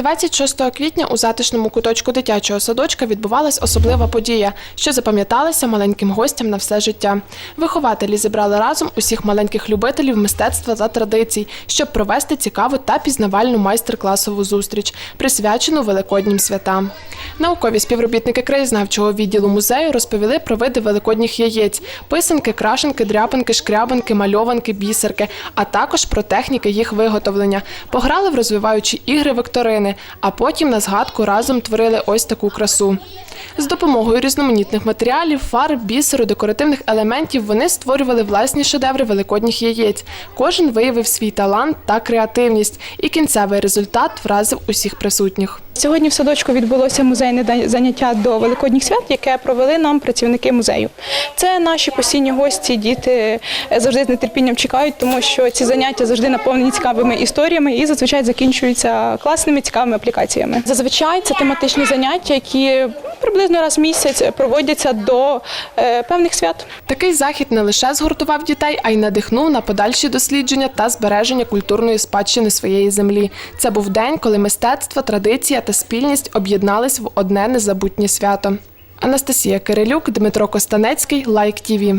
26 квітня у затишному куточку дитячого садочка відбувалась особлива подія, що запам'яталася маленьким гостям на все життя. Вихователі зібрали разом усіх маленьких любителів мистецтва та традицій, щоб провести цікаву та пізнавальну майстер-класову зустріч, присвячену великоднім святам. Наукові співробітники краєзнавчого відділу музею розповіли про види великодніх яєць, писанки, крашенки, дряпинки, шкрябинки, мальованки, бісерки, а також про техніки їх виготовлення. Пограли в розвиваючі ігри вікторини, а потім на згадку разом творили ось таку красу. З допомогою різноманітних матеріалів, фарб, бісеру, декоративних елементів вони створювали власні шедеври великодніх яєць. Кожен виявив свій талант та креативність, і кінцевий результат вразив усіх присутніх. Сьогодні в садочку відбулося музейне заняття до великодніх свят, яке провели нам працівники музею. Це наші постійні гості, діти е, завжди з нетерпінням чекають, тому що ці заняття завжди наповнені цікавими історіями і зазвичай закінчуються класними цікавими аплікаціями. Зазвичай це тематичні заняття, які приблизно раз в місяць проводяться до е, певних свят. Такий захід не лише згуртував дітей, а й надихнув на подальші дослідження та збереження культурної спадщини своєї землі. Це був день, коли мистецтво, традиція та спільність об'єднались в одне незабутнє свято. Анастасія Кирилюк, Дмитро Костанецький, Лайк ТІВІ.